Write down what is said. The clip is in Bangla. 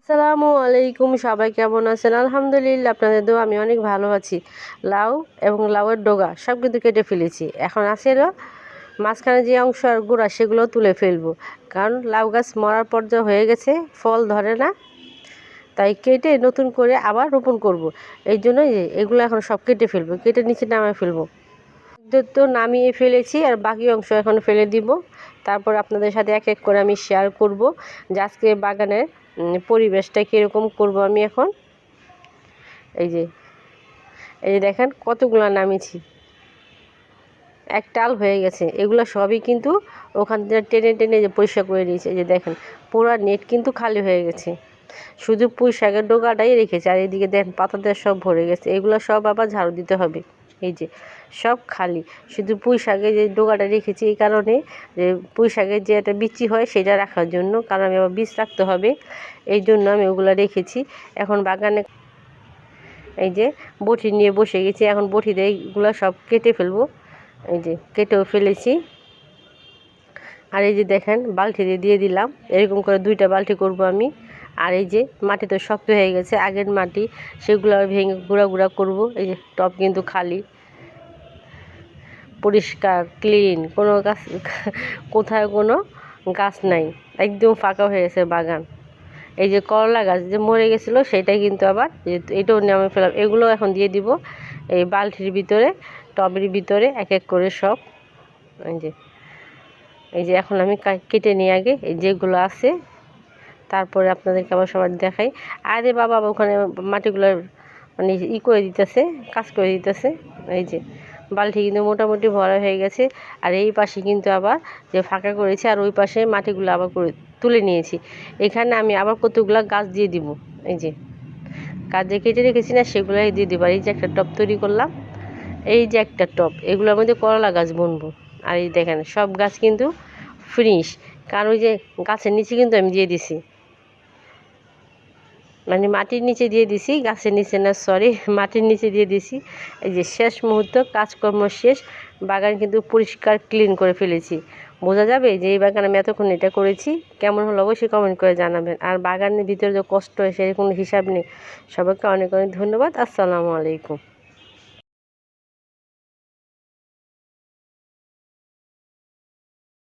আসসালামু আলাইকুম, সবাই কেমন আছেন? আলহামদুলিল্লাহ, আপনাদের দোয়া, আমি অনেক ভালো আছি। লাউ এবং লাউয়ের ডোগা, সব কিন্তু কেটে ফেলেছি। এখন আছে মাঝখানে যে অংশ আর গুঁড়া, সেগুলো তুলে ফেলব। কারণ লাউ গাছ মরার পর্যায়ে হয়ে গেছে, ফল ধরে না। তাই কেটে নতুন করে আবার রোপণ করব। এই জন্যই এগুলো এখন সব কেটে ফেলব, কেটে নিচে নামায় ফেলব। তো নামিয়ে ফেলেছি আর বাকি অংশ এখন ফেলে দিব। তারপর আপনাদের সাথে এক এক করে আমি শেয়ার করব যে আজকে বাগানের পরিবেশটা কীরকম করব আমি এখন। এই যে এই যে দেখেন কতগুলো নামিয়েছি। এক টাল হয়ে গেছে। এগুলো সবই কিন্তু ওখান থেকে টেনে টেনে যে পরিষ্কার করে দিয়েছে। এই যে দেখেন, পুরো নেট কিন্তু খালি হয়ে গেছে। শুধু পুঁই শাকের ডোকাটাই রেখেছে। আর এদিকে দেখেন পাতাতে সব ভরে গেছে। এগুলো সব আবার ঝাড়ু দিতে হবে। এই যে, সব খালি। শুধু পুঁই শাকের যে ডোকাটা রেখেছি এই কারণে যে পুঁই শাকের যে একটা বিচি হয় সেটা রাখার জন্য, কারণ আমি আবার বীজ রাখতে হবে। এই জন্য আমি ওগুলো রেখেছি। এখন বাগানে এই যে বটি নিয়ে বসে গেছি। এখন বটিতে এইগুলো সব কেটে ফেলব। এই যে, কেটেও ফেলেছি। আর এই যে দেখেন, বালতিতে দিয়ে দিলাম। এরকম করে দুইটা বালতি করব আমি। আর এই যে মাটি তো শক্ত হয়ে গেছে, আগের মাটি সেগুলো ভেঙে গুঁড়া গুঁড়া করব। এই যে টব কিন্তু খালি। পরিষ্কার ক্লিন কোনো গাছ, কোথায় কোনো গাছ নাই, একদম ফাঁকা হয়ে গেছে বাগান। এই যে করলা গাছ যে মরে গেছিল সেটা কিন্তু আবার এটাও নামে ফেলাম। এগুলো এখন দিয়ে দিব এই বালতির ভিতরে, টবের ভিতরে, এক এক করে সব। এই যে এই যে এখন আমি কেটে নিয়ে আগে, এই যেগুলো আছে তারপরে আপনাদেরকে আবার সবার দেখাই। আরে বাবা, ওখানে মাটিগুলো মানে ই করে দিতেছে, কাজ করে দিতেছে। এই যে, বালতি কিন্তু মোটামুটি ভরা হয়ে গেছে। আর এই পাশে কিন্তু আবার যে ফাঁকা করেছি, আর ওই পাশে মাটিগুলো আবার করে তুলে নিয়েছি। এখানে আমি আবার কতগুলো গাছ দিয়ে দিব। এই যে, গাছ যে কেটে রেখেছি না, সেগুলোই দিয়ে দিব। আর এই যে একটা টব তৈরি করলাম। এই যে একটা টব, এগুলোর মধ্যে করলা গাছ বুনবো। আর এই দেখেন, সব গাছ কিন্তু ফিনিশ কারণ ওই যে গাছের নিচে কিন্তু আমি দিয়ে দিছি। মানে মাটির নিচে দিয়ে দিছি, গাছের নিচে না সরি মাটির নিচে দিয়ে দিছি। এই যে শেষ মুহূর্ত, কাজকর্ম শেষ, বাগান কিন্তু পরিষ্কার ক্লিন করে ফেলেছি। বোঝা যাবে যে এই বাগান আমি এতক্ষণ এটা করেছি, কেমন হলো অবশ্যই কমেন্ট করে জানাবেন। আর বাগানের ভিতরে যে কষ্ট সের কোনো হিসাব নেই। সবাইকে অনেক অনেক ধন্যবাদ, আসসালামু আলাইকুম।